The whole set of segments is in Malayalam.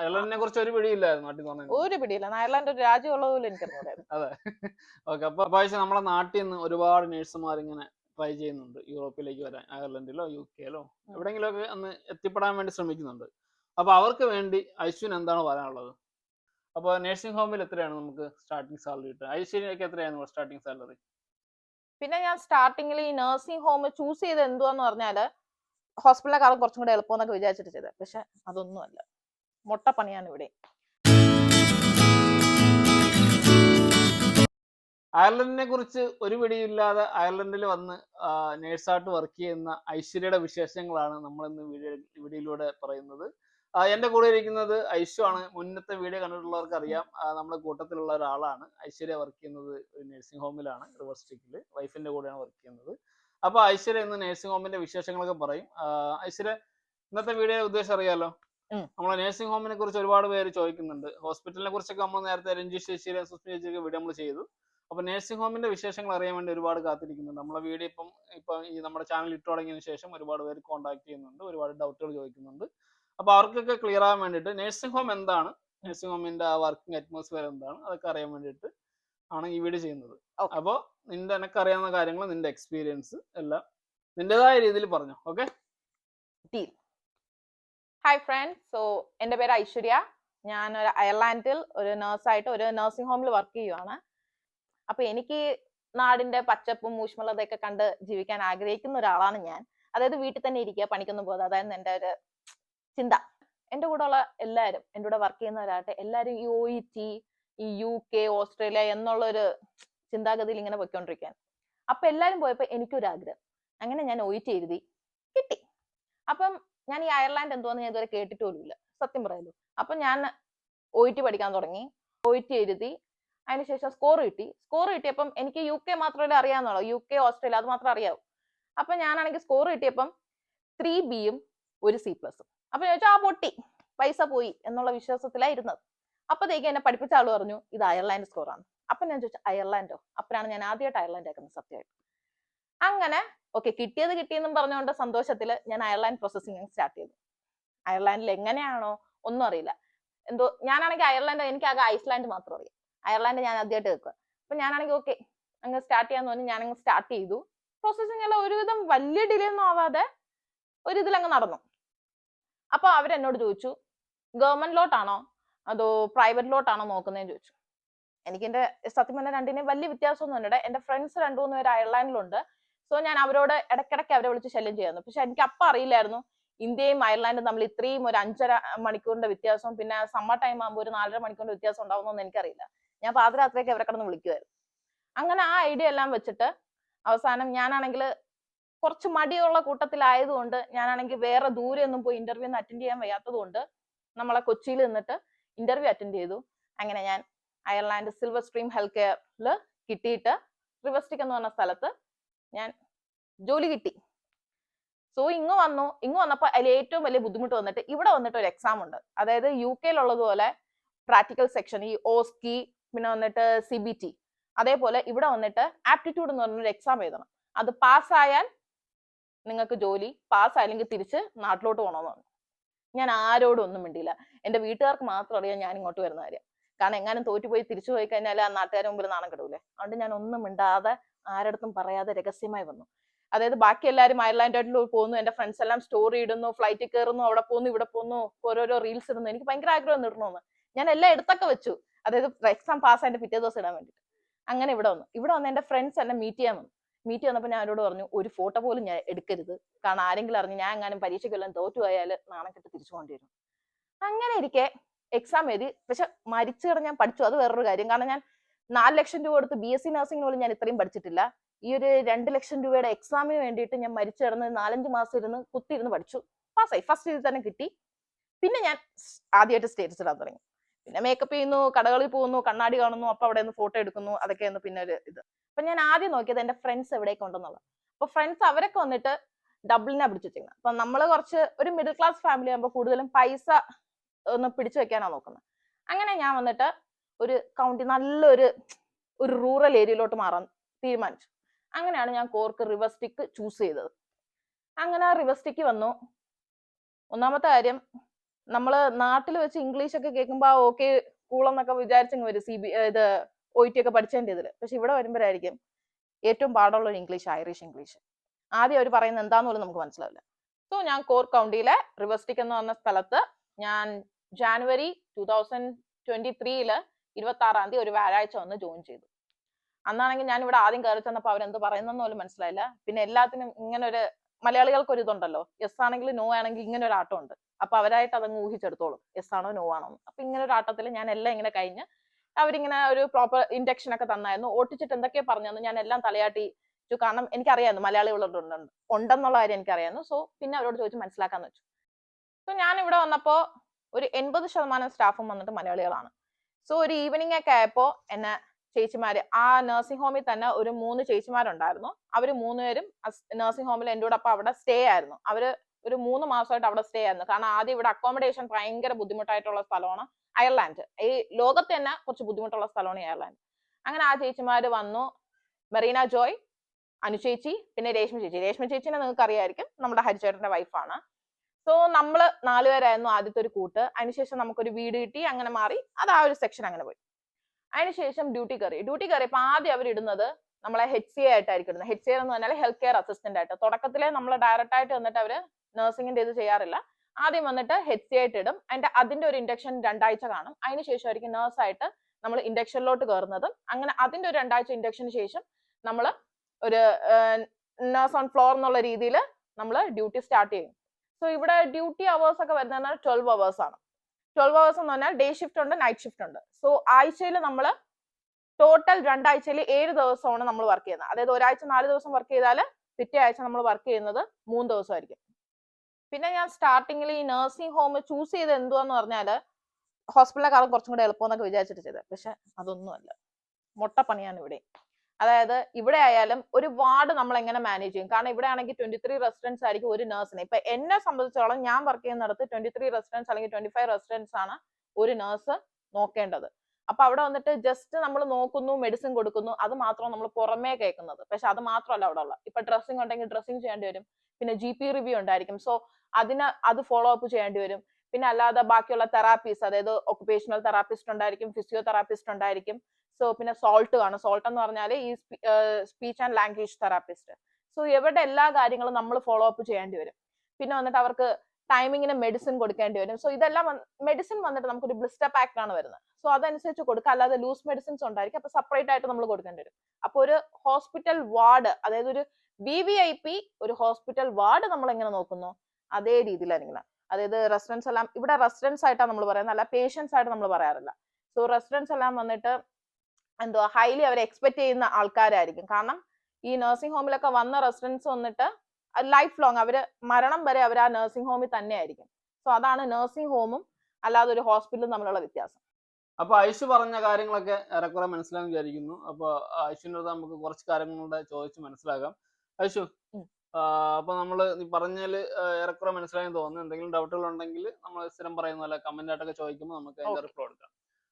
അയർലൻഡിനെ കുറിച്ച് ഒരു പിടിയില്ലായിരുന്നു നാട്ടിൽ പറഞ്ഞു ഒരു പിടിയില്ല. അയർലൻഡ് ഒരു രാജ്യമുള്ള പോലും എനിക്കറിയാം അതെ. ഓക്കെ അപ്പൊ പക്ഷേ നമ്മളെ നാട്ടിൽ നിന്ന് ഒരുപാട് നഴ്സുമാർ ഇങ്ങനെ ട്രൈ ചെയ്യുന്നുണ്ട്. യൂറോപ്പിലേക്ക് വരാൻ അയർലൻഡിലോ യു കെയിലോ എവിടെങ്കിലും ഒക്കെ അന്ന് എത്തിപ്പെടാൻ വേണ്ടി ശ്രമിക്കുന്നുണ്ട്. അപ്പൊ അവർക്ക് വേണ്ടി ഐശ്വര്യൻ എന്താണ് പറയാനുള്ളത്? അപ്പൊ നഴ്സിംഗ് ഹോമിൽ എത്രയാണ് നമുക്ക് സ്റ്റാർട്ടിംഗ് സാലറി കിട്ടുക? ഐശ്വര്യക്ക് എത്രയാണ് സ്റ്റാർട്ടിംഗ് സാലറി പിന്നെ ഞാൻ സ്റ്റാർട്ടിങ്ങിൽ ഈ നഴ്സിംഗ് ഹോം ചൂസ് ചെയ്ത് എന്തുവാന്ന് പറഞ്ഞാൽ ഹോസ്പിറ്റലിനെക്കാളും കുറച്ചും കൂടെ എളുപ്പം എന്നൊക്കെ വിചാരിച്ചിട്ട് ചെയ്തത്. പക്ഷെ അതൊന്നുമല്ല. മുട്ടപ്പണിയാണ് ഇവിടെ. അയർലൻഡിനെ കുറിച്ച് ഒരു പിടിയില്ലാതെ അയർലൻഡിൽ വന്ന് നേഴ്സായിട്ട് വർക്ക് ചെയ്യുന്ന ഐശ്വര്യയുടെ വിശേഷങ്ങളാണ് നമ്മൾ ഇന്ന് വീഡിയോ വീഡിയോയിലൂടെ പറയുന്നത്. എന്റെ കൂടെ ഇരിക്കുന്നത് ഐശു ആണ്. മുന്നത്തെ വീഡിയോ കണ്ടിട്ടുള്ളവർക്ക് അറിയാം. നമ്മുടെ കൂട്ടത്തിലുള്ള ഒരാളാണ്. ഐശ്വര്യ വർക്ക് ചെയ്യുന്നത് ഒരു നഴ്സിംഗ് ഹോമിലാണ് റിവർ സ്ട്രീറ്റിൽ വൈഫിന്റെ കൂടെയാണ് വർക്ക് ചെയ്യുന്നത്. അപ്പൊ ഐശ്വര്യ ഇന്ന് നഴ്സിംഗ് ഹോമിന്റെ വിശേഷങ്ങളൊക്കെ പറയും. ഐശ്വര്യ ഇന്നത്തെ വീഡിയോ ഉദ്ദേശം അറിയാലോ. നമ്മളെ നഴ്സിംഗ് ഹോമിനെ കുറിച്ച് ഒരുപാട് പേര് ചോദിക്കുന്നുണ്ട്. ഹോസ്പിറ്റലിനെ കുറിച്ചൊക്കെ നമ്മൾ നേരത്തെ രഞ്ജു ശശിയുടെ സുസ്മി ചേച്ചിയൊക്കെ വീഡിയോ നമ്മൾ ചെയ്തു. അപ്പൊ നഴ്സിംഗ് ഹോമിന്റെ വിശേഷങ്ങൾ അറിയാൻ വേണ്ടി ഒരുപാട് കാത്തിരിക്കുന്നുണ്ട്. നമ്മളെ വീഡിയോ ഇപ്പം ഇപ്പൊ ഈ നമ്മുടെ ചാനൽ ഇട്ടു തുടങ്ങിയതിന് ശേഷം ഒരുപാട് പേര് കോൺടാക്ട് ചെയ്യുന്നുണ്ട്. ഒരുപാട് ഡൗട്ടുകൾ ചോദിക്കുന്നുണ്ട്. അപ്പൊ അവർക്കൊക്കെ ക്ലിയർ ആവാൻ വേണ്ടിയിട്ട് നേഴ്സിംഗ് ഹോം എന്താണ്? നേഴ്സിംഗ് ഹോമിന്റെ ആ വർക്കിംഗ് അറ്റ്മോസ്ഫിയർ എന്താണ്? അതൊക്കെ അറിയാൻ വേണ്ടിയിട്ട് ആണ് ഈ വീഡിയോ ചെയ്യുന്നത്. അപ്പോ അപ്പോൾ നിന്റെ എനക്ക് അറിയാവുന്ന കാര്യങ്ങൾ നിന്റെ എക്സ്പീരിയൻസ് എല്ലാം നിന്റേതായ രീതിയിൽ പറഞ്ഞു. ഓക്കെ ഹായ് ഫ്രണ്ട്സ് സോ എന്റെ പേര് ഐശ്വര്യ. ഞാൻ ഒരു അയർലാൻഡിൽ ഒരു നേഴ്സായിട്ട് ഒരു നഴ്സിംഗ് ഹോമിൽ വർക്ക് ചെയ്യുവാണ്. അപ്പോൾ എനിക്ക് നാടിന്റെ പച്ചപ്പും ഊഷ്മളതയൊക്കെ കണ്ട് ജീവിക്കാൻ ആഗ്രഹിക്കുന്ന ഒരാളാണ് ഞാൻ. അതായത് വീട്ടിൽ തന്നെ ഇരിക്കുക പണിക്കൊന്നും പോകാതെ. അതായിരുന്നു എന്റെ ഒരു ചിന്ത. എന്റെ കൂടെ ഉള്ള എല്ലാവരും എന്റെ കൂടെ വർക്ക് ചെയ്യുന്നവരാകട്ടെ എല്ലാവരും ഈ ഒ ഇ ടി ഈ യു കെ ഓസ്ട്രേലിയ എന്നുള്ള ഒരു ചിന്താഗതിയിൽ ഇങ്ങനെ പൊയ്ക്കൊണ്ടിരിക്കാൻ അപ്പൊ എല്ലാവരും പോയപ്പോൾ എനിക്കൊരാഗ്രഹം. അങ്ങനെ ഞാൻ ഒ ഇ ടി എഴുതി. കിട്ടി. അപ്പം ഞാൻ ഈ അയർലാൻഡ് എന്തോന്ന് ഞാൻ ഇതുവരെ കേട്ടിട്ട് പോലുമില്ല. സത്യം പറയാലോ. അപ്പൊ ഞാൻ ഒ പഠിക്കാൻ തുടങ്ങി. ഒ ടി എഴുതി. അതിനുശേഷം സ്കോർ കിട്ടി. സ്കോർ കിട്ടിയപ്പം എനിക്ക് യു കെ മാത്രമല്ലേ അറിയാവുന്നുള്ളൂ യു കെ ഓസ്ട്രേലിയ അത് മാത്രമേ അറിയാവൂ. അപ്പൊ ഞാനാണെങ്കിൽ സ്കോർ കിട്ടിയപ്പം ത്രീ ബിയും ഒരു സി പ്ലസും അപ്പൊ ഞാൻ ചോദിച്ചു ആ പൊട്ടി. പൈസ പോയി എന്നുള്ള വിശ്വാസത്തിലായിരുന്നത്. അപ്പത്തേക്ക് എന്നെ പഠിപ്പിച്ച ആൾ പറഞ്ഞു ഇത് അയർലാൻഡ് സ്കോറാണ് അപ്പൊ ഞാൻ ചോദിച്ചു അയർലാൻഡോ? അപ്പോഴാണ് ഞാൻ ആദ്യമായിട്ട് അയർലാൻഡ് ആക്കുന്നത് സത്യമായിട്ട്. അങ്ങനെ ഓക്കെ കിട്ടിയത് കിട്ടിയെന്നും പറഞ്ഞുകൊണ്ട് സന്തോഷത്തിൽ ഞാൻ അയർലാൻഡ് പ്രോസസ്സിംഗ് സ്റ്റാർട്ട് ചെയ്തു. അയർലാൻഡിൽ എങ്ങനെയാണോ ഒന്നും അറിയില്ല. എന്തോ ഞാനാണെങ്കിൽ അയർലാൻഡ് എനിക്ക് ആകെ ഐസ്ലാൻഡ് മാത്രം അറിയാം. അയർലാൻഡ് ഞാൻ ആദ്യമായിട്ട് കേൾക്കുക അപ്പൊ ഞാനാണെങ്കിൽ ഓക്കെ അങ്ങ് സ്റ്റാർട്ട് ചെയ്യാന്ന് പറഞ്ഞ് ഞാനങ്ങ് സ്റ്റാർട്ട് ചെയ്തു. പ്രോസസ്സിംഗ് എല്ലാം ഒരുവിധം വലിയ ഡിലേ ഒന്നും ആവാതെ ഒരു ഇതിലങ്ങ് നടന്നു. അപ്പൊ അവരെന്നോട് ചോദിച്ചു ഗവൺമെന്റിലോട്ടാണോ അതോ പ്രൈവറ്റിലോട്ടാണോ നോക്കുന്നതെന്ന് ചോദിച്ചു. എനിക്ക് എന്റെ സത്യം പറഞ്ഞാൽ രണ്ടിനെയും വലിയ വ്യത്യാസമൊന്നും ഉണ്ട് എന്റെ ഫ്രണ്ട്സ് രണ്ടു മൂന്ന് പേര് അയർലാൻഡിലുണ്ട്. സോ ഞാൻ അവരോട് ഇടയ്ക്കിടയ്ക്ക് അവരെ വിളിച്ച് ശല്യം ചെയ്യായിരുന്നു പക്ഷെ എനിക്ക് അപ്പം അറിയില്ലായിരുന്നു. ഇന്ത്യയും അയർലാൻഡും തമ്മിൽ ഇത്രയും ഒരു അഞ്ചര മണിക്കൂറിന്റെ വ്യത്യാസവും പിന്നെ സമ്മർ ടൈം ആകുമ്പോൾ ഒരു നാലര മണിക്കൂറിന്റെ വ്യത്യാസം ഉണ്ടാവുമെന്നൊന്നും എനിക്കറിയില്ല. ഞാൻ പാതിരാത്രിയൊക്കെ അവരെ കിടന്ന് വിളിക്കുമായിരുന്നു അങ്ങനെ ആ ഐഡിയ എല്ലാം വെച്ചിട്ട് അവസാനം ഞാനാണെങ്കിൽ കുറച്ച് മടിയുള്ള കൂട്ടത്തിലായതുകൊണ്ട് ഞാനാണെങ്കിൽ വേറെ ദൂരെ ഒന്നും പോയി ഇന്റർവ്യൂ ഒന്നും അറ്റൻഡ് ചെയ്യാൻ വയ്യാത്തതുകൊണ്ട് നമ്മളെ കൊച്ചിയിൽ നിന്നിട്ട് ഇന്റർവ്യൂ അറ്റൻഡ് ചെയ്തു. അങ്ങനെ ഞാൻ അയർലാൻഡ് സിൽവർ സ്ട്രീം ഹെൽത്ത് കെയറിൽ കിട്ടിയിട്ട് റിവസ്റ്റിക് എന്ന് പറഞ്ഞ സ്ഥലത്ത് ഞാൻ ജോലി കിട്ടി. സോ ഇങ്ങ് വന്നു. ഇങ്ങ് വന്നപ്പോൾ അതിൽ ഏറ്റവും വലിയ ബുദ്ധിമുട്ട് വന്നിട്ട് ഇവിടെ വന്നിട്ട് ഒരു എക്സാം ഉണ്ട്. അതായത് യു കെയിലുള്ളതുപോലെ പ്രാക്ടിക്കൽ സെക്ഷൻ ഈ ഓസ്കി പിന്നെ വന്നിട്ട് സി ബി ടി അതേപോലെ ഇവിടെ വന്നിട്ട് ആപ്റ്റിറ്റ്യൂഡ് എന്ന് പറഞ്ഞൊരു എക്സാം എഴുതണം. അത് പാസ്സായാൽ നിങ്ങൾക്ക് ജോലി പാസ് ആയില്ലെങ്കിൽ തിരിച്ച് നാട്ടിലോട്ട് പോകണമെന്ന് പറഞ്ഞു. ഞാൻ ആരോടും ഒന്നും മിണ്ടിയില്ല. എന്റെ വീട്ടുകാർക്ക് മാത്രം അറിയാം ഞാൻ ഇങ്ങോട്ട് വരുന്ന കാര്യം. കാരണം എങ്ങാനും തോറ്റുപോയി തിരിച്ചു പോയി കഴിഞ്ഞാൽ ആ നാട്ടുകാരുടെ മുമ്പിൽ നാണം കിടൂലേ. അതുകൊണ്ട് ഞാൻ ഒന്നും മിണ്ടാതെ ആരടുത്തും പറയാതെ രഹസ്യമായി വന്നു. അതായത് ബാക്കി എല്ലാവരും അയർലാൻഡായിട്ട് പോകുന്നു എന്റെ ഫ്രണ്ട്സ് എല്ലാം സ്റ്റോറി ഇടുന്നു ഫ്ലൈറ്റിൽ കയറുന്നു അവിടെ പോകുന്നു ഇവിടെ പോകുന്നു ഓരോരോ റീൽസ് ഇടുന്നു. എനിക്ക് ഭയങ്കര ആഗ്രഹം ഇടണമെന്ന്. ഞാൻ എല്ലാം എടുത്തൊക്കെ വെച്ചു. അതായത് എക്സാം പാസ് ആയിട്ട് പിറ്റേ ദിവസം ഇടാൻ വേണ്ടി അങ്ങനെ ഇവിടെ വന്നു. ഇവിടെ വന്ന് എന്റെ ഫ്രണ്ട്സ് എന്നെ മീറ്റ് ചെയ്യാൻ വന്നു. മീറ്റ് വന്നപ്പോൾ ഞാൻ അവരോട് പറഞ്ഞു ഒരു ഫോട്ടോ പോലും ഞാൻ എടുക്കരുത്. കാരണം ആരെങ്കിലും അറിഞ്ഞ് ഞാൻ എങ്ങാനും പരീക്ഷയ്ക്ക് വല്ലതും തോറ്റു പോയാൽ നാണക്കെട്ട് തിരിച്ചു പോകേണ്ടി അങ്ങനെ ഇരിക്കെ എക്സാം എഴുതി. പക്ഷെ മരിച്ചു കിടന്ന് ഞാൻ പഠിച്ചു. അത് വേറൊരു കാര്യം. കാരണം ഞാൻ നാല് ലക്ഷം രൂപ കൊടുത്ത് ബി എസ് സി നഴ്സിംഗ് പോലും ഞാൻ ഇത്രയും പഠിച്ചിട്ടില്ല. ഈ ഒരു രണ്ട് ലക്ഷം രൂപയുടെ എക്സാമിന് വേണ്ടിയിട്ട് ഞാൻ മരിച്ചു കിടന്ന് നാലഞ്ച് മാസം ഇരുന്ന് കുത്തിയിരുന്ന് പഠിച്ചു. പാസ്സായി ഫസ്റ്റ് ഇതിൽ തന്നെ കിട്ടി. പിന്നെ ഞാൻ ആദ്യമായിട്ട് സ്റ്റേറ്റസ് ഇടാൻ തുടങ്ങി. പിന്നെ മേക്കപ്പ് ചെയ്യുന്നു കടകളിൽ പോകുന്നു കണ്ണാടി കാണുന്നു അപ്പൊ അവിടെ നിന്ന് ഫോട്ടോ എടുക്കുന്നു. അതൊക്കെയാണ് പിന്നെ ഒരു ഇത്. അപ്പൊ ഞാൻ ആദ്യം നോക്കിയത് എന്റെ ഫ്രണ്ട്സ് എവിടേക്ക് ഉണ്ടെന്നുള്ളത്. അപ്പൊ ഫ്രണ്ട്സ് അവരൊക്കെ വന്നിട്ട് ഡബിളിനാ പിടിച്ചു വെച്ചിരിക്കുന്നത് അപ്പൊ നമ്മൾ കുറച്ച് ഒരു മിഡിൽ ക്ലാസ് ഫാമിലി ആകുമ്പോൾ കൂടുതലും പൈസ ഒന്ന് പിടിച്ചു വെക്കാനാ നോക്കുന്നത് അങ്ങനെ ഞാൻ വന്നിട്ട് ഒരു കൗണ്ടി നല്ലൊരു ഒരു റൂറൽ ഏരിയയിലോട്ട് മാറാൻ തീരുമാനിച്ചു. അങ്ങനെയാണ് ഞാൻ കോർക്ക് റിവസ്റ്റിക് ചൂസ് ചെയ്തത്. അങ്ങനെ ആ റിവേഴ്സ് സ്റ്റിക്ക് വന്നു. ഒന്നാമത്തെ കാര്യം നമ്മൾ നാട്ടിൽ വെച്ച് ഇംഗ്ലീഷ് ഒക്കെ കേൾക്കുമ്പോൾ ആ ഓക്കെ കൂളെന്നൊക്കെ വിചാരിച്ചങ്ങ് വരും. സി ബി ഇത് ഒ ടി ഒക്കെ പഠിച്ചതിന്റെ ഇതിൽ പക്ഷെ ഇവിടെ വരുമ്പോഴായിരിക്കും ഏറ്റവും പാടുള്ള ഇംഗ്ലീഷ് ഐറിഷ് ഇംഗ്ലീഷ് ആദ്യം അവർ പറയുന്നത് എന്താന്ന് പോലും നമുക്ക് മനസ്സിലാവില്ല. സോ ഞാൻ കോർ കൗണ്ടിയിലെ റിവർസ്റ്റിക് എന്ന് പറഞ്ഞ സ്ഥലത്ത് ഞാൻ ജാനുവരി ടൂ തൗസൻഡ് ട്വന്റി ത്രീയിൽ ഇരുപത്തി തീയതി ഒരു വ്യാഴാഴ്ച വന്ന് ജോയിൻ ചെയ്തു. അന്നാണെങ്കിൽ ഞാൻ ഇവിടെ ആദ്യം കയറി ചെന്നപ്പോൾ അവരെന്ത് പറയുന്നെന്ന് പോലും മനസ്സിലായില്ല. പിന്നെ എല്ലാത്തിനും ഇങ്ങനെ ഒരു മലയാളികൾക്ക് ഒരു ഇതുണ്ടല്ലോ എസ് ആണെങ്കിൽ നോ ആണെങ്കിൽ ഇങ്ങനെ ഒരു ആട്ടം ഉണ്ട് അപ്പൊ അവരായിട്ട് അതങ്ങ് ഊഹിച്ചെടുത്തോളും. എസ് ആണോ നോ ആണോ അപ്പൊ ഇങ്ങനെ ഒരു ആട്ടത്തിൽ ഞാൻ എല്ലാം ഇങ്ങനെ കഴിഞ്ഞ് അവരിങ്ങനെ ഒരു പ്രോപ്പർ ഇൻഡക്ഷൻ ഒക്കെ തന്നായിരുന്നു. ഓട്ടിച്ചിട്ട് എന്തൊക്കെയാ പറഞ്ഞതെന്ന് ഞാൻ എല്ലാം തലയാട്ടി. കാരണം എനിക്കറിയാമായിരുന്നു മലയാളികളുണ്ട് ഉണ്ടെന്നുള്ള കാര്യം എനിക്കറിയാമായിരുന്നു. സോ പിന്നെ അവരോട് ചോദിച്ച് മനസ്സിലാക്കാന്ന് വെച്ചു. സോ ഞാൻ ഇവിടെ വന്നപ്പോൾ ഒരു എൺപത് ശതമാനം സ്റ്റാഫും വന്നിട്ട് മലയാളികളാണ്. സോ ഒരു ഈവനിങ് ഒക്കെ ആയപ്പോ എന്നെ ചേച്ചിമാര്. ആ നഴ്സിംഗ് ഹോമിൽ തന്നെ ഒരു മൂന്ന് ചേച്ചിമാരുണ്ടായിരുന്നു. അവർ മൂന്നുപേരും നഴ്സിംഗ് ഹോമിൽ എന്റെ കൂടെ അപ്പം അവിടെ സ്റ്റേ ആയിരുന്നു. അവർ ഒരു മൂന്ന് മാസമായിട്ട് അവിടെ സ്റ്റേ ആയിരുന്നു. കാരണം ആദ്യം ഇവിടെ അക്കോമഡേഷൻ ഭയങ്കര ബുദ്ധിമുട്ടായിട്ടുള്ള സ്ഥലമാണ് അയർലാൻഡ്. ഈ ലോകത്ത് തന്നെ കുറച്ച് ബുദ്ധിമുട്ടുള്ള സ്ഥലമാണ് അയർലാൻഡ്. അങ്ങനെ ആ ചേച്ചിമാര് വന്നു. മെറീന ജോയ് അനു ചേച്ചി പിന്നെ രേഷ്മ ചേച്ചി. രേഷ്മ ചേച്ചിനെ നിങ്ങൾക്ക് അറിയായിരിക്കും നമ്മുടെ ഹരിചേട്ടന്റെ വൈഫാണ് സോ നമ്മൾ നാലുപേരായിരുന്നു ആദ്യത്തെ ഒരു കൂട്ട്. അതിനുശേഷം നമുക്കൊരു വീട് കിട്ടി. അങ്ങനെ മാറി. അത് ആ ഒരു സെക്ഷൻ അങ്ങനെ പോയി. അതിനുശേഷം ഡ്യൂട്ടി കയറി. ഡ്യൂട്ടി കയറിയപ്പോൾ ആദ്യം അവർ ഇടുന്നത് നമ്മളെ എച്ച് സി ആയിട്ടായിരിക്കും ഇടുന്നത്. എച്ച് സി എന്ന് പറഞ്ഞാൽ ഹെൽത്ത് കെയർ അസിസ്റ്റന്റ് ആയിട്ട്. തുടക്കത്തിലെ നമ്മൾ ഡയറക്റ്റ് ആയിട്ട് വന്നിട്ട് അവർ നഴ്സിംഗിന്റെ ഇത് ചെയ്യാറില്ല. ആദ്യം വന്നിട്ട് ഹെച്ച് സി ആയിട്ട് ഇടും. അതിന്റെ അതിന്റെ ഒരു ഇൻഡക്ഷൻ രണ്ടാഴ്ച കാണും. അതിനുശേഷമായിരിക്കും nurse ആയിട്ട് നമ്മൾ ഇൻഡക്ഷനിലോട്ട് കയറുന്നത്. അങ്ങനെ അതിന്റെ ഒരു രണ്ടാഴ്ച ഇൻഡക്ഷന് ശേഷം നമ്മൾ ഒരു നഴ്സ് ഓൺ ഫ്ലോർ എന്നുള്ള രീതിയിൽ നമ്മൾ ഡ്യൂട്ടി സ്റ്റാർട്ട് ചെയ്യും. സോ ഇവിടെ ഡ്യൂട്ടി അവേഴ്സ് ഒക്കെ വരുന്നത് ട്വൽവ് അവേഴ്സ് ആണ്. ട്വൽവ് അവേഴ്സ് എന്ന് പറഞ്ഞാൽ ഡേ ഷിഫ്റ്റ് ഉണ്ട് നൈറ്റ് ഷിഫ്റ്റ് ഉണ്ട്. സോ ആഴ്ചയിൽ നമ്മൾ ടോട്ടൽ രണ്ടാഴ്ചയിൽ ഏഴ് ദിവസമാണ് നമ്മൾ വർക്ക് ചെയ്യുന്നത്. അതായത് ഒരാഴ്ച നാല് ദിവസം വർക്ക് ചെയ്താൽ പിറ്റേ ആഴ്ച നമ്മൾ വർക്ക് ചെയ്യുന്നത് മൂന്ന് ദിവസമായിരിക്കും. പിന്നെ ഞാൻ സ്റ്റാർട്ടിങ്ങിൽ ഈ നഴ്സിംഗ് ഹോം ചൂസ് ചെയ്ത് എന്തുവാന്ന് പറഞ്ഞാൽ ഹോസ്പിറ്റലിനെക്കാളും കുറച്ചും കൂടെ എളുപ്പമെന്നൊക്കെ വിചാരിച്ചിട്ട് ചെയ്തത്. പക്ഷെ അതൊന്നുമല്ല. മുട്ടപ്പണിയാണ് ഇവിടെ അതായത് ഇവിടെ ആയാലും ഒരു വാർഡ് നമ്മൾ എങ്ങനെ മാനേജ് ചെയ്യും? കാരണം ഇവിടെ ആണെങ്കിൽ ട്വന്റി ത്രീ റെസിഡൻസ് ആയിരിക്കും ഒരു നഴ്സിന് ഇപ്പൊ എന്നെ സംബന്ധിച്ചോളം ഞാൻ വർക്ക് ചെയ്യുന്നിടത്ത് ട്വന്റി ത്രീ റെസിഡൻസ് അല്ലെങ്കിൽ ട്വന്റി ഫൈവ് റെസിഡൻസ് ആണ് ഒരു നഴ്സ് നോക്കേണ്ടത്. അപ്പൊ അവിടെ വന്നിട്ട് ജസ്റ്റ് നമ്മൾ നോക്കുന്നു മെഡിസിൻ കൊടുക്കുന്നു അത് മാത്രം നമ്മൾ പുറമേ കേൾക്കുന്നത്. പക്ഷെ അത് മാത്രമല്ല അവിടെ ഉള്ള ഇപ്പൊ ഡ്രസ്സിംഗ് ഉണ്ടെങ്കിൽ ഡ്രസ്സിംഗ് ചെയ്യേണ്ടി വരും. പിന്നെ ജി പി റിവ്യൂ ഉണ്ടായിരിക്കും. സോ അതിന് അത് ഫോളോ അപ്പ് ചെയ്യേണ്ടി വരും. പിന്നെ അല്ലാതെ ബാക്കിയുള്ള തെറാപ്പീസ് അതായത് ഒക്കുപേഷണൽ തെറാപ്പിസ്റ്റ് ഉണ്ടായിരിക്കും ഫിസിയോതെറാപ്പിസ്റ്റ് ഉണ്ടായിരിക്കും. സോ പിന്നെ സോൾട്ട് കാണും സോൾട്ട് എന്ന് പറഞ്ഞാൽ ഈ speech and language therapist so ഇവരുടെ എല്ലാ കാര്യങ്ങളും നമ്മൾ ഫോളോ അപ്പ് ചെയ്യേണ്ടി വരും. പിന്നെ വന്നിട്ട് അവർക്ക് ടൈമിങ്ങിന് മെഡിസിൻ കൊടുക്കേണ്ടി വരും. സോ ഇതെല്ലാം മെഡിസിൻ വന്നിട്ട് നമുക്കൊരു ബ്ലിസ്റ്റർ പാക്കാണ് വരുന്നത്. സോ അതനുസരിച്ച് കൊടുക്കുക. അല്ലാതെ ലൂസ് മെഡിസിൻസ് ഉണ്ടായിരിക്കും. അപ്പൊ സെപ്പറേറ്റ് ആയിട്ട് നമ്മൾ കൊടുക്കേണ്ടി വരും. അപ്പൊ ഒരു ഹോസ്പിറ്റൽ വാർഡ് അതായത് ഒരു വി ഒരു ഹോസ്പിറ്റൽ വാർഡ് നമ്മൾ എങ്ങനെ നോക്കുന്നു? അതേ രീതിയിലായിരിക്കണം. അതായത് റെസിഡൻസ് എല്ലാം ഇവിടെ റെസിഡൻസ് ആയിട്ടാണ് നമ്മൾ പറയുന്നത് അല്ല പേഷ്യൻസ് ആയിട്ട് നമ്മൾ പറയാറില്ല. സോ റെസിഡൻസ് എല്ലാം വന്നിട്ട് എന്തുവാ ഹൈലി അവർ എക്സ്പെക്ട് ചെയ്യുന്ന ആൾക്കാരായിരിക്കും. കാരണം ഈ നഴ്സിംഗ് ഹോമിലൊക്കെ വന്ന റെസിഡൻസ് വന്നിട്ട് ലൈഫ് ലോങ് അവർ മരണം വരെ അവർ ആ നഴ്സിംഗ് ഹോമിൽ തന്നെ ആയിരിക്കും സോ അതാണ് നഴ്സിംഗ് ഹോമും അല്ലാതെ ഒരു ഹോസ്പിറ്റലും തമ്മിലുള്ള വ്യത്യാസം. അപ്പൊ ഐഷു പറഞ്ഞ കാര്യങ്ങളൊക്കെ ഏറെക്കുറെ മനസ്സിലാകാൻ വിചാരിക്കുന്നു. അപ്പൊ ഐഷുവിന്റെ നമുക്ക് കുറച്ച് കാര്യങ്ങളുടെ ചോദിച്ച് മനസ്സിലാക്കാം ഐഷു ഉം. നമ്മൾ നീ പറഞ്ഞാൽ ഏറെക്കുറെ മനസ്സിലായി തോന്നുന്നു. എന്തെങ്കിലും ഡൗട്ടുകൾ ഉണ്ടെങ്കിൽ നമ്മൾ സ്ഥിരം പറയുന്ന പോലെ കമന്റ് ആയിട്ടൊക്കെ ചോദിക്കുമ്പോൾ നമുക്ക് അതിന്റെ റിപ്ലൈ കൊടുക്കാം.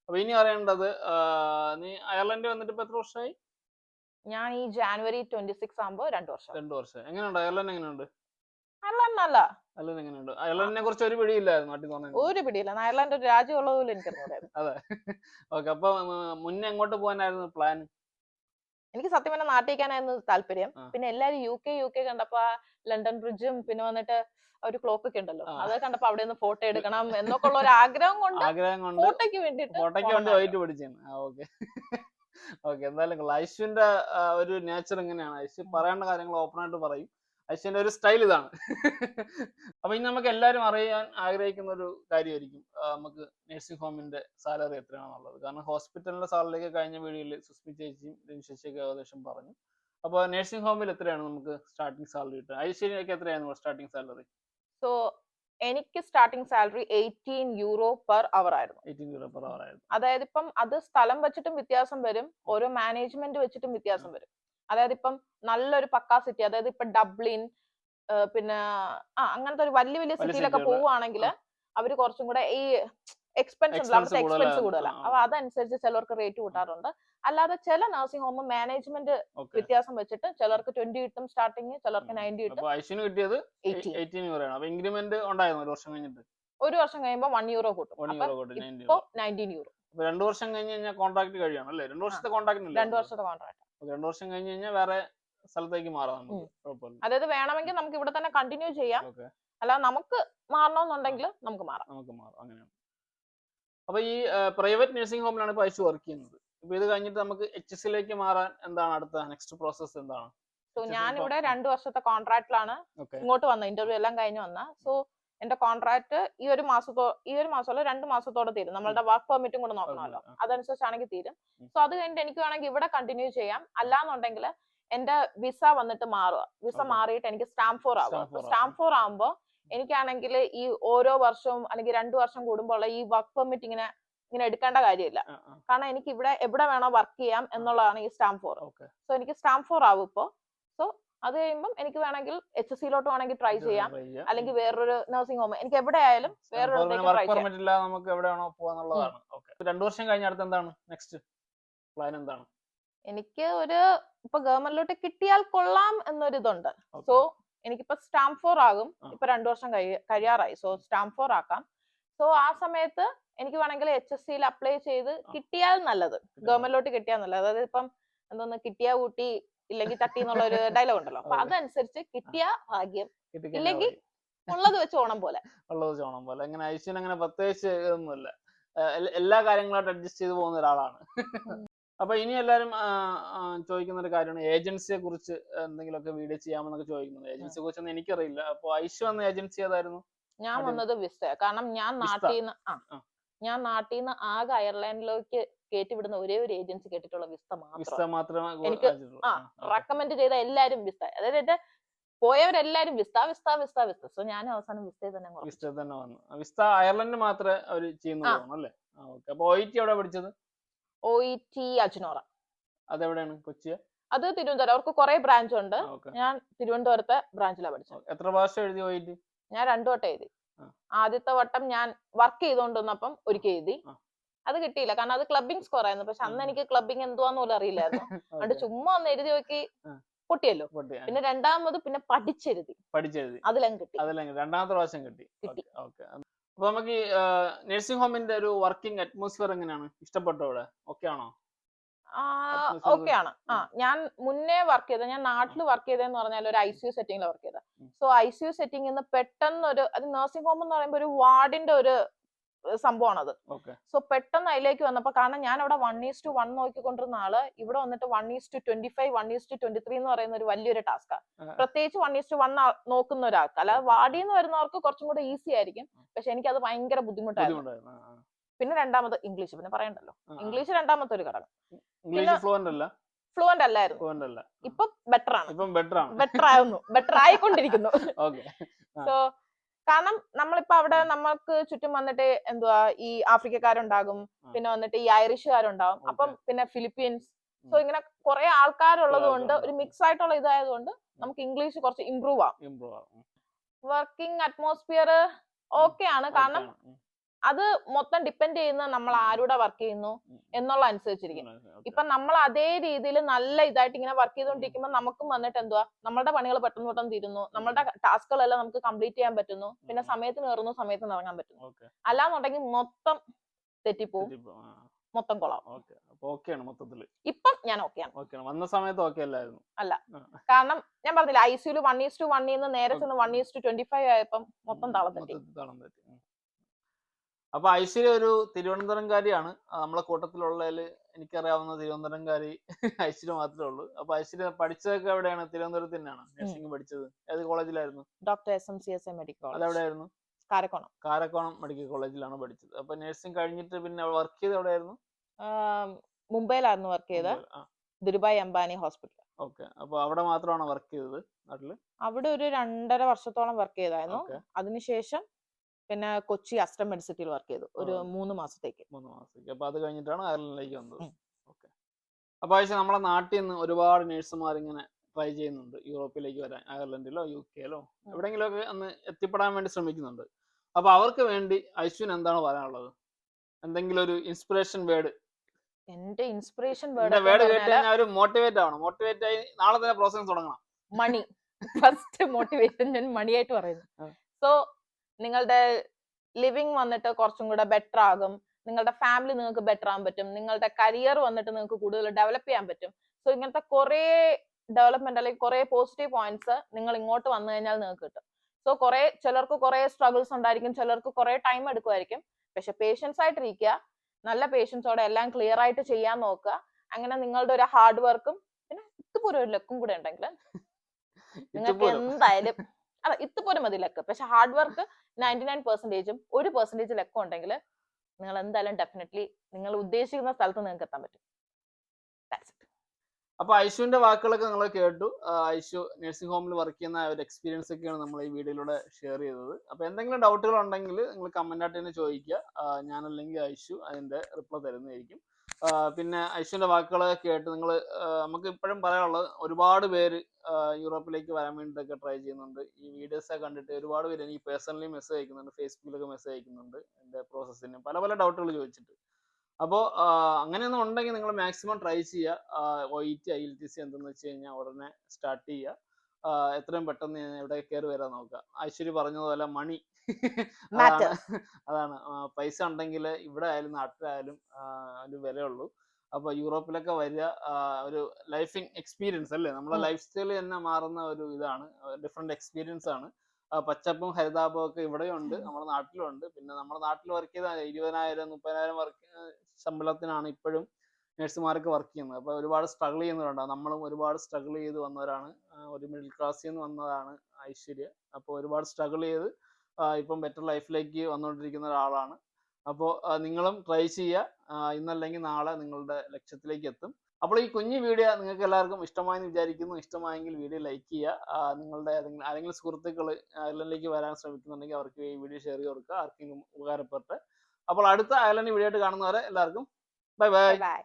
അപ്പൊ ഇനി അറിയേണ്ടത് നീ അയർലൻഡിൽ വന്നിട്ട് ഇപ്പൊ എത്ര വർഷമായി ഞാൻ ഈ ജാനുവരി ട്വന്റി സിക്സ് ആകുമ്പോൾ രണ്ടു വർഷം. രണ്ടു വർഷം. എങ്ങനെയുണ്ട്? അയർലൻഡ് എങ്ങനെയുണ്ട്? അയർലൻഡ് നല്ല. അയർലൻഡ് എങ്ങനെയുണ്ട്? അയർലൻഡിനെ കുറിച്ച് ഒരു പിടിയില്ലായിരുന്നു നാട്ടിൽ തോന്നുന്നു ഒരു പിടിയില്ല. അയർലൻഡ് ഒരു രാജ്യമുള്ളത് പോലും എനിക്ക് തോന്നുന്നു അതെ. ഓക്കെ അപ്പൊ മുന്നേ എങ്ങോട്ട് പോകാനായിരുന്നു പ്ലാൻ? എനിക്ക് സത്യം പറഞ്ഞാൽ നാട്ടിലേക്കാനായിരുന്നു താല്പര്യം. പിന്നെ എല്ലാരും യു കെ യു കെ കണ്ടപ്പോ ലണ്ടൻ ബ്രിഡ്ജും പിന്നെ വന്നിട്ട് ഒരു ക്ലോക്ക് ഒക്കെ ഉണ്ടല്ലോ. അത് കണ്ടപ്പോ അവിടെ നിന്ന് ഫോട്ടോ എടുക്കണം എന്നൊക്കെ ഉള്ള ഒരു ആഗ്രഹം കൊണ്ട് ആഗ്രഹം കൊണ്ട് ഫോട്ടോയ്ക്ക് വേണ്ടിട്ട് ഫോട്ടോയ്ക്ക് വേണ്ടി വൈറ്റ് പിടിച്ചാണ് ഓക്കെ ഓക്കെ എന്തായാലും അശ്വിന്റെ ഒരു നേച്ചർ എങ്ങനെയാണ് അശ്വിൻ പറയേണ്ട കാര്യങ്ങൾ ഓപ്പൺ ആയിട്ട് പറയും. ഐശുവിന്റെ ഒരു സ്റ്റൈൽ ഇതാണ്. അപ്പൊ ഇനി നമുക്ക് എല്ലാവരും അറിയാൻ ആഗ്രഹിക്കുന്ന ഒരു കാര്യമായിരിക്കും നമുക്ക് നഴ്സിംഗ് ഹോമിന്റെ സാലറി എത്രയാണെന്നുള്ളത്. കാരണം ഹോസ്പിറ്റലിന്റെ സാലറിയൊക്കെ കഴിഞ്ഞ വീഡിയോയിൽ സുസ്മി ചേച്ചിയും രഞ്ജി ചേച്ചിയൊക്കെ ഏകദേശം പറഞ്ഞു. അപ്പൊ നഴ്സിംഗ് ഹോമിൽ എത്രയാണ് നമുക്ക് സ്റ്റാർട്ടിംഗ് സാലറി കിട്ടുക? ഐശ്വര്യക്ക് എത്രയാണ് സ്റ്റാർട്ടിംഗ് സാലറി സോ എനിക്ക് starting salary eighteen euro per hour ആയിരുന്നു. അതായത് ഇപ്പം അത് സ്ഥലം വെച്ചിട്ടും വ്യത്യാസം വരും ഓരോ മാനേജ്മെന്റ് വെച്ചിട്ടും വ്യത്യാസം വരും. അതായത് ഇപ്പം നല്ലൊരു പക്കാ സിറ്റി അതായത് ഇപ്പൊ ഡബ്ലിൻ പിന്നെ ആ അങ്ങനത്തെ ഒരു വലിയ വലിയ സിറ്റിയിലൊക്കെ. പോവുകയാണെങ്കിൽ അവർ കുറച്ചും കൂടെ ഈ എക്സ്പെൻസ് ഉണ്ടല്ലോ അവിടുത്തെ എക്സ്പെൻസ് കൂടുതലാണ്. അപ്പൊ അതനുസരിച്ച് ചിലർക്ക് റേറ്റ് കൂട്ടാറുണ്ട്. അല്ലാതെ ചില നഴ്സിംഗ് ഹോം മാനേജ്മെന്റ് വ്യത്യാസം വെച്ചിട്ട് ചിലർക്ക് ട്വന്റി കിട്ടും സ്റ്റാർട്ടിങ് ചിലർക്ക് നയന്റി കിട്ടും ഐശ്വന് കിട്ടിയത് അപ്പൊ ഇൻക്രിമെന്റ് ഉണ്ടായിരുന്നു ഒരു വർഷം കഴിഞ്ഞിട്ട്? ഒരു വർഷം കഴിയുമ്പോൾ വൺ യൂറോ കൂട്ടും. ഇപ്പൊ നയന്റീൻ യൂറോ രണ്ടു വർഷം കഴിഞ്ഞ് കഴിഞ്ഞാൽ കോൺട്രാക്ട് കഴിയണം അല്ലേ? രണ്ടു വർഷത്തെ കോൺട്രാക്ട് രണ്ടു വർഷത്തെ കോൺട്രാക്ട് രണ്ടു വർഷം കഴിഞ്ഞ് കഴിഞ്ഞാൽ വേറെ സ്ഥലത്തേക്ക് മാറാം നമുക്ക്. കുഴപ്പമില്ല. അതായത് വേണമെങ്കിൽ നമുക്ക് ഇവിടെ തന്നെ കണ്ടിന്യൂ ചെയ്യാം. ഓക്കെ. അല്ലാതെ നമുക്ക് മാറണമെന്നുണ്ടെങ്കിൽ നമുക്ക് മാറാം. നമുക്ക് മാറാം. അങ്ങനെയാണ്. അപ്പൊ ഈ പ്രൈവറ്റ് നഴ്സിംഗ് ഹോമിലാണ് ഇപ്പൊ അയച്ചു വർക്ക് ചെയ്യുന്നത്. ഇപ്പൊ ഇത് കഴിഞ്ഞിട്ട് നമുക്ക് എച്ച് എസ് സിയിലേക്ക് മാറാൻ എന്താണ് അടുത്ത നെക്സ്റ്റ് പ്രോസസ് എന്താണ്? സോ ഞാൻ ഇവിടെ രണ്ടു വർഷത്തെ കോൺട്രാക്ടിലാണ് ഇങ്ങോട്ട് വന്നത്. ഇന്റർവ്യൂ എല്ലാം കഴിഞ്ഞ് വന്ന സോ എന്റെ കോൺട്രാക്ട് ഈ ഒരു മാസത്തോ ഈ ഒരു മാസമല്ല രണ്ട് മാസത്തോടെ തീരും. നമ്മളുടെ വർക്ക് പെർമിറ്റും കൂടെ നോക്കണമല്ലോ. അതനുസരിച്ചാണെങ്കിൽ തീരും. സോ അത് കഴിഞ്ഞിട്ട് എനിക്ക് വേണമെങ്കിൽ ഇവിടെ കണ്ടിന്യൂ ചെയ്യാം. അല്ലാന്നുണ്ടെങ്കിൽ എന്റെ വിസ വന്നിട്ട് മാറുക. വിസ. മാറിയിട്ട് എനിക്ക് സ്റ്റാമ്പ് ഫോർ ആവുക. സ്റ്റാമ്പ് ഫോർ ആകുമ്പോ എനിക്കാണെങ്കിൽ ഈ ഓരോ വർഷവും അല്ലെങ്കിൽ രണ്ടു വർഷം കൂടുമ്പോൾ ഉള്ള ഈ വർക്ക് പെർമിറ്റ് ഇങ്ങനെ ഇങ്ങനെ എടുക്കേണ്ട കാര്യമില്ല. കാരണം എനിക്ക് ഇവിടെ എവിടെ വേണോ വർക്ക് ചെയ്യാം എന്നുള്ളതാണ് ഈ സ്റ്റാമ്പ് ഫോർ സോ എനിക്ക് സ്റ്റാമ്പ് ഫോർ ആവും ഇപ്പോ. സോ അത് കഴിയുമ്പം എനിക്ക് വേണമെങ്കിൽ എച്ച് എസ് സിയിലോട്ട് വേണമെങ്കിൽ ട്രൈ ചെയ്യാം. അല്ലെങ്കിൽ വേറൊരു നഴ്സിംഗ് ഹോം എനിക്ക് എവിടെ ആയാലും വേറൊരു രണ്ടു വർഷം കഴിഞ്ഞ അടുത്ത് എന്താണ്? നെക്സ്റ്റ് പ്ലാൻ എന്താണ്? എനിക്ക് ഒരു ഇപ്പൊ ഗവൺമെന്റിലോട്ട് കിട്ടിയാൽ കൊള്ളാം എന്നൊരു ഇതുണ്ട് Okay. സോ എനിക്കിപ്പോ സ്റ്റാമ്പ് ഫോർ ആകും. ഇപ്പൊ രണ്ടു വർഷം കഴിയാറായി. സോ സ്റ്റാമ്പ് ഫോർ ആക്കാം. സോ ആ സമയത്ത് എനിക്ക് വേണമെങ്കിൽ എച്ച് എസ് സിയിൽ അപ്ലൈ ചെയ്ത് കിട്ടിയാൽ നല്ലത്. ഗവൺമെന്റിലോട്ട് കിട്ടിയാൽ നല്ലത്. അതായത് ഇപ്പം എന്തോന്ന് കിട്ടിയാ കൂട്ടി ഇല്ലെങ്കിൽ തട്ടി എന്നുള്ള ഒരു ഡയലോഗ് ഉണ്ടല്ലോ. അപ്പൊ. അതനുസരിച്ച് കിട്ടിയ ഭാഗ്യം ഇല്ലെങ്കിൽ ഉള്ളത് വെച്ച് ഓണം പോലെ. ഉള്ളത് വെച്ച് ഓണം പോലെ. അങ്ങനെ ഐശ്വര്യ അങ്ങനെ പ്രത്യേകിച്ച് ഇതൊന്നുമില്ല. എല്ലാ കാര്യങ്ങളായിട്ട് അഡ്ജസ്റ്റ് ചെയ്ത് പോകുന്ന ഒരാളാണ്. അപ്പൊ ഇനി എല്ലാരും ആ, ചോദിക്കുന്ന ഒരു കാര്യമാണ്. ഏജൻസിയെ കുറിച്ച് എന്തെങ്കിലുമൊക്കെ വീഡിയോ ചെയ്യാമെന്നൊക്കെ ചോദിക്കുന്നത് ഏജൻസിയെ കുറിച്ചൊന്നും എനിക്കറിയില്ല. അപ്പൊ ഐശ്വ എന്ന ഏജൻസി ഏതായിരുന്നു? ഞാൻ. വന്നത് വിസ കാരണം ഞാൻ. നാട്ടിൽ നിന്ന്. ഞാൻ നാട്ടിൽ നിന്ന് ആകെ അയർലൻഡിലേക്ക് കയറ്റിവിടുന്ന ഒരേ ഒരു ഏജൻസി കേട്ടിട്ടുള്ള വിസ വിസ മാത്രം എനിക്ക്. ആ റെക്കമെൻഡ് ചെയ്ത എല്ലാരും വിസ. അതായത് എന്റെ പോയവരെല്ലാരും Vista Vista Vista Vista so ഞാൻ അവസാനം വിസയിൽ തന്നെ അങ്ങ് തന്നെ വന്നു. വിസ്ത അയർലൻഡ് മാത്രമേ അവർ ചെയ്യുന്നു ആ. തോന്നുന്നു അല്ലേ? അപ്പൊ ഒ എവിടെ പഠിച്ചത്? ഒ ഇ ടി അജ്നോറ. അതെവിടെയാണ് കൊച്ചിയ? അത് തിരുവനന്തപുരം. അവർക്ക് കുറെ ബ്രാഞ്ച് ഉണ്ട്. ഞാൻ തിരുവനന്തപുരത്തെ ബ്രാഞ്ചിലാണ് പഠിച്ചത്. എത്ര ഭാഷ എഴുതി ഒ ഞാൻ രണ്ടു വട്ടം എഴുതി. ആദ്യത്തെ വട്ടം ഞാൻ വർക്ക് ചെയ്തുകൊണ്ടിരുന്നപ്പം ഒരിക്കൽ എഴുതി. അത് കിട്ടിയില്ല. കാരണം അത് ക്ലബിംഗ് സ്കോർ ആയിരുന്നു. പക്ഷെ അന്ന്. എനിക്ക് ക്ലബിംഗ് എന്തുവാന്ന് പോലും അറിയില്ലായിരുന്നു. അതുകൊണ്ട് ചുമ്മാ ഒന്ന് എഴുതി നോക്കി പൊട്ടിയല്ലോ. പൊട്ടി പിന്നെ രണ്ടാമത് പിന്നെ പഠിച്ചെഴുതി. പഠിച്ചെഴുതി. അതിലും കിട്ടി. രണ്ടാമത്തെ പ്രാവശ്യം കിട്ടി. ഓക്കെ അപ്പൊ നമുക്ക് ഈ നഴ്സിംഗ് ഹോമിന്റെ ഒരു വർക്കിംഗ് അറ്റ്മോസ്ഫിയർ എങ്ങനെയാണ്? ഇഷ്ടപ്പെട്ടോ ഇവിടെ ഓക്കെ ആണോ? ഓക്കെ ആണ് ആ ഞാൻ മുന്നേ വർക്ക് ചെയ്തത് ഞാൻ നാട്ടിൽ വർക്ക് ചെയ്തതെന്ന് പറഞ്ഞാൽ ഒരു ഐ സി യു സെറ്റിംഗിൽ വർക്ക് ചെയ്ത. സോ ഐ സി യു സെറ്റിംഗിൽ നിന്ന് പെട്ടെന്ന് ഒരു അത് നഴ്സിംഗ് ഹോം എന്ന് പറയുമ്പോൾ ഒരു വാർഡിന്റെ ഒരു സംഭവമാണത് സോ പെട്ടെന്ന് അതിലേക്ക് വന്നപ്പോ കാരണം ഞാൻ അവിടെ വൺ ഈസ് ടു വൺ നോക്കിക്കൊണ്ടിരുന്ന ആൾ ഇവിടെ വന്നിട്ട് one is to twenty five one is to twenty three എന്ന് പറയുന്ന ഒരു വലിയൊരു ടാസ്കാണ്. പ്രത്യേകിച്ച് വൺ ഈസ് ടു വൺ നോക്കുന്ന ഒരാൾക്ക്. അല്ലാതെ വാർഡിൽ നിന്ന് വരുന്നവർക്ക് കുറച്ചും കൂടെ ഈസി ആയിരിക്കും. പക്ഷെ എനിക്ക് അത് ഭയങ്കര ബുദ്ധിമുട്ടായിരുന്നു. പിന്നെ രണ്ടാമത് ഇംഗ്ലീഷ് പിന്നെ പറയണ്ടല്ലോ. ഇംഗ്ലീഷ് രണ്ടാമത്തെ ഒരു ഘടകം. ഇംഗ്ലീഷ് ഫ്ലുവന്റ് അല്ല. ഫ്ലുവന്റ് അല്ലായിരുന്നു. ഫ്ലുവന്റ് അല്ല. ഇപ്പൊ ബെറ്റർ ആണ്. ഇപ്പം ബെറ്റർ ആണ്. ബെറ്റർ ആവുന്നു. ബെറ്റർ ആയിക്കൊണ്ടിരിക്കുന്നു. ഓക്കെ. സോ കാരണം നമ്മളിപ്പോ അവിടെ നമ്മൾക്ക് ചുറ്റും വന്നിട്ട് എന്തുവാ ഈ ആഫ്രിക്കക്കാരുണ്ടാകും പിന്നെ വന്നിട്ട് ഈ ഐറിഷുകാരുണ്ടാവും. അപ്പം. പിന്നെ ഫിലിപ്പീൻസ്. സോ ഇങ്ങനെ കുറെ ആൾക്കാരുള്ളത് കൊണ്ട് ഒരു മിക്സ് ആയിട്ടുള്ള ഇതായതുകൊണ്ട് നമുക്ക് ഇംഗ്ലീഷ് കുറച്ച് ഇമ്പ്രൂവ് ആവും. വർക്കിംഗ് അറ്റ്മോസ്ഫിയർ ഓക്കെ ആണ്. കാരണം. അത് മൊത്തം ഡിപ്പെൻഡ് ചെയ്യുന്നത് നമ്മൾ. ആരുടെ വർക്ക് ചെയ്യുന്നു. എന്നുള്ള അനുസരിച്ചിരിക്കും. ഇപ്പൊ നമ്മൾ അതേ രീതിയിൽ നല്ല ഇതായിട്ട് ഇങ്ങനെ വർക്ക് ചെയ്തുകൊണ്ടിരിക്കുമ്പോൾ നമുക്കും വന്നിട്ട് എന്തുവാ? നമ്മുടെ പണികൾ പെട്ടെന്ന് പെട്ടെന്ന് തീരുന്നു. നമ്മളുടെ ടാസ്കുകളെല്ലാം നമുക്ക് കംപ്ലീറ്റ് ചെയ്യാൻ പറ്റുന്നു. പിന്നെ സമയത്തിന് കയറുന്നു സമയത്തിന് ഇറങ്ങാൻ പറ്റുന്നു. അല്ലാന്നുണ്ടെങ്കിൽ മൊത്തം തെറ്റിപ്പോവും. മൊത്തം മൊത്തത്തിൽ. ഇപ്പം ഞാൻ ഓക്കെയാണ് വന്ന സമയത്ത് ഓക്കെ അല്ലായിരുന്നു. കാരണം ഞാൻ പറഞ്ഞില്ല ഐ സിയുൽ വൺ ഈസ് ടു വണ്ണിൽ നിന്ന് നേരെ ചെന്ന് one is to twenty five ആയപ്പം മൊത്തം തളം തെറ്റി മൊത്തത്തിൽ താളം തെറ്റി ഉം. അപ്പൊ ഐശ്വര്യ ഒരു തിരുവനന്തപുരംകാരിയാണ്. നമ്മളെ കൂട്ടത്തിലുള്ളതിൽ എനിക്കറിയാവുന്ന തിരുവനന്തപുരംകാരി ഐശ്വര്യ മാത്രമേ ഉള്ളൂ. അപ്പൊ ഐശ്വര്യ പഠിച്ചതൊക്കെ എവിടെയാണ്? തിരുവനന്തപുരത്ത് തന്നെയാണ്? നഴ്സിംഗ് പഠിച്ചത്. ഏത് കോളേജിലായിരുന്നു? Doctor S M C S A medical അതെവിടെയായിരുന്നു? Karakonam. Karakonam medical കോളേജിലാണ് പഠിച്ചത്. അപ്പൊ നഴ്സിംഗ് കഴിഞ്ഞിട്ട് പിന്നെ വർക്ക് ചെയ്ത് എവിടെയായിരുന്നു? മുംബൈയിലായിരുന്നു വർക്ക് ചെയ്ത് ദുരുബായ് അംബാനി ഹോസ്പിറ്റൽ ഓക്കെ. അപ്പൊ അവിടെ മാത്രമാണ് വർക്ക് ചെയ്തത് നാട്ടിൽ? അവിടെ ഒരു രണ്ടര വർഷത്തോളം വർക്ക് ചെയ്തായിരുന്നു. അതിനുശേഷം പിന്നെ കൊച്ചി അസ്റ്റം മെഡിസിറ്റിയിൽ വർക്ക് ചെയ്തു. ഒരു. മൂന്ന് മാസത്തേക്ക്. മൂന്ന് മാസത്തേക്ക്. അപ്പൊ അത് കഴിഞ്ഞിട്ടാണ് അയർലൻഡിലേക്ക് വന്നത്. ഓക്കെ. അപ്പൊ ആഴ്ച നമ്മളെ നാട്ടിൽ നിന്ന് ഒരുപാട് നഴ്സുമാർ ഇങ്ങനെ ട്രൈ ചെയ്യുന്നുണ്ട്. യൂറോപ്പിലേക്ക് വരാൻ അയർലൻഡിലോ യു കെയിലോ എവിടെയെങ്കിലും ഒക്കെ അന്ന് എത്തിപ്പെടാൻ വേണ്ടി ശ്രമിക്കുന്നുണ്ട്. അപ്പൊ അവർക്ക് വേണ്ടി അശ്വിൻ എന്താണ് പറയാനുള്ളത്? എന്തെങ്കിലും ഒരു ഇൻസ്പിറേഷൻ വേർഡ്. എന്റെ ഇൻസ്പിറേഷൻ വേർഡ് വേർഡ് കേട്ട് ഞാൻ ഒരു മോട്ടിവേറ്റ് ആവണം മോട്ടിവേറ്റ് ആയി നാളെ തന്നെ പ്രോസസ് തുടങ്ങണം. മണി. ഫസ്റ്റ് മോട്ടിവേഷൻ ഞാൻ മണിയായിട്ട് പറയുന്നു. സോ നിങ്ങളുടെ ലിവിങ് വന്നിട്ട് കുറച്ചും കൂടെ ബെറ്റർ ആകും. നിങ്ങളുടെ ഫാമിലി നിങ്ങൾക്ക് ബെറ്റർ ആകാൻ പറ്റും. നിങ്ങളുടെ കരിയർ വന്നിട്ട് നിങ്ങൾക്ക് കൂടുതൽ ഡെവലപ്പ് ചെയ്യാൻ പറ്റും. സോ ഇങ്ങനത്തെ കുറേ ഡെവലപ്മെന്റ് അല്ലെങ്കിൽ കുറേ പോസിറ്റീവ് പോയിന്റ്സ് നിങ്ങൾ ഇങ്ങോട്ട് വന്നു കഴിഞ്ഞാൽ നിങ്ങൾക്ക് കിട്ടും. സോ കുറേ ചിലർക്ക് കുറേ സ്ട്രഗിൾസ് ഉണ്ടായിരിക്കും. ചിലർക്ക് കുറേ ടൈം എടുക്കുമായിരിക്കും. പക്ഷെ പേഷ്യൻസ് ആയിട്ടിരിക്കുക. നല്ല പേഷ്യൻസോടെ എല്ലാം ക്ലിയർ ആയിട്ട് ചെയ്യാൻ നോക്കുക. അങ്ങനെ നിങ്ങളുടെ ഒരു ഹാർഡ് വർക്കും പിന്നെ ഇതുപോലെ ഒരു ലക്കും കൂടെ ഉണ്ടെങ്കിൽ നിങ്ങൾക്ക് എന്തായാലും അല്ല ഇതുപോലെ മതി ലക്ക്. പക്ഷെ ഹാർഡ് വർക്ക് നയന്റി നയൻ പെർസെന്റേജും ഒരു പെർസെന്റേജ് ലക്കും ഉണ്ടെങ്കിൽ നിങ്ങൾ എന്തായാലും ഡെഫിനറ്റ്ലി നിങ്ങൾ ഉദ്ദേശിക്കുന്ന സ്ഥലത്ത് നിങ്ങൾക്ക് എത്താൻ പറ്റും. അപ്പൊ ഐശുവിന്റെ വാക്കുകളൊക്കെ നിങ്ങൾ കേട്ടു. ഐഷു നഴ്സിംഗ് ഹോമിൽ വർക്ക് ചെയ്യുന്ന ഒരു എക്സ്പീരിയൻസ് ഒക്കെയാണ് നമ്മൾ ഈ വീഡിയോയിലൂടെ ഷെയർ ചെയ്തത്. അപ്പൊ എന്തെങ്കിലും ഡൗട്ടുകൾ ഉണ്ടെങ്കിൽ നിങ്ങൾ കമന്റ് ആയിട്ട് തന്നെ ചോദിക്കുക. ഞാനല്ലെങ്കിൽ ഐഷു അതിന്റെ റിപ്ലൈ തരുന്നതായിരിക്കും. പിന്നെ ഐശുവിന്റെ വാക്കുകളൊക്കെ കേട്ട് നിങ്ങൾ നമുക്ക് ഇപ്പോഴും പറയാനുള്ളത് ഒരുപാട് പേര് യൂറോപ്പിലേക്ക് വരാൻ വേണ്ടിയിട്ടൊക്കെ ട്രൈ ചെയ്യുന്നുണ്ട്. ഈ വീഡിയോസ് കണ്ടിട്ട് ഒരുപാട് പേര് എനിക്ക് പേഴ്സണലി മെസ്സേജ് അയക്കുന്നുണ്ട് ഫേസ്ബുക്കിലൊക്കെ മെസ്സേജ് അയക്കുന്നുണ്ട് എന്റെ പ്രോസസ്സിന് പല പല ഡൗട്ടുകൾ ചോദിച്ചിട്ട്. അപ്പോൾ അങ്ങനെയൊന്നും ഉണ്ടെങ്കിൽ നിങ്ങൾ മാക്സിമം ട്രൈ ചെയ്യുക. O E T I L T C എന്തെന്ന് വെച്ച് കഴിഞ്ഞാൽ ഉടനെ സ്റ്റാർട്ട് ചെയ്യുക. എത്രയും പെട്ടെന്ന് ഇവിടെ കയറി വരാൻ നോക്കുക. ഐശ്വര്യ പറഞ്ഞതുപോലെ മണി അതാണ് പൈസ ഉണ്ടെങ്കിൽ ഇവിടെ ആയാലും നാട്ടിലായാലും ഒരു വിലയുള്ളൂ. അപ്പൊ യൂറോപ്പിലൊക്കെ വരിക ഒരു ലൈഫിങ് എക്സ്പീരിയൻസ് അല്ലേ? നമ്മുടെ ലൈഫ് സ്റ്റൈൽ തന്നെ മാറുന്ന ഒരു ഇതാണ്. ഡിഫറെന്റ് എക്സ്പീരിയൻസ് ആണ്. പച്ചപ്പും ഹരിതാപവും ഒക്കെ ഇവിടെയും ഉണ്ട് നമ്മുടെ നാട്ടിലും ഉണ്ട്. പിന്നെ നമ്മുടെ നാട്ടിൽ വർക്ക് ചെയ്ത ഇരുപതിനായിരം മുപ്പതിനായിരം വർക്ക് ശമ്പളത്തിനാണ് ഇപ്പോഴും നഴ്സുമാരൊക്കെ വർക്ക് ചെയ്യുന്നത്. അപ്പോൾ ഒരുപാട് സ്ട്രഗിൾ ചെയ്യുന്നവരുണ്ടാവും നമ്മളും ഒരുപാട് സ്ട്രഗിൾ ചെയ്ത് വന്നവരാണ്. ഒരു മിഡിൽ ക്ലാസ്സിൽ നിന്ന് വന്നതാണ് ഐശ്വര്യ. അപ്പോൾ ഒരുപാട് സ്ട്രഗിൾ ചെയ്ത് ഇപ്പം ബെറ്റർ ലൈഫിലേക്ക് വന്നുകൊണ്ടിരിക്കുന്ന ഒരാളാണ്. അപ്പോൾ നിങ്ങളും ട്രൈ ചെയ്യുക. ഇന്നല്ലെങ്കിൽ നാളെ നിങ്ങളുടെ ലക്ഷ്യത്തിലേക്ക് എത്തും. അപ്പോൾ ഈ കുഞ്ഞു വീഡിയോ നിങ്ങൾക്ക് എല്ലാവർക്കും ഇഷ്ടമായെന്ന് വിചാരിക്കുന്നു. ഇഷ്ടമായെങ്കിൽ വീഡിയോ ലൈക്ക് ചെയ്യുക. നിങ്ങളുടെ ആരെങ്കിലും സുഹൃത്തുക്കൾ അയർലൻഡിലേക്ക് വരാൻ ശ്രമിക്കുന്നുണ്ടെങ്കിൽ അവർക്ക് ഈ വീഡിയോ ഷെയർ ചെയ്ത് കൊടുക്കുക. ആർക്കെങ്കിലും ഉപകാരപ്പെട്ട് അപ്പോൾ അടുത്ത അയർലൻഡ് വീഡിയോ ആയിട്ട് കാണുന്നവരെ എല്ലാവർക്കും ബൈ ബൈ.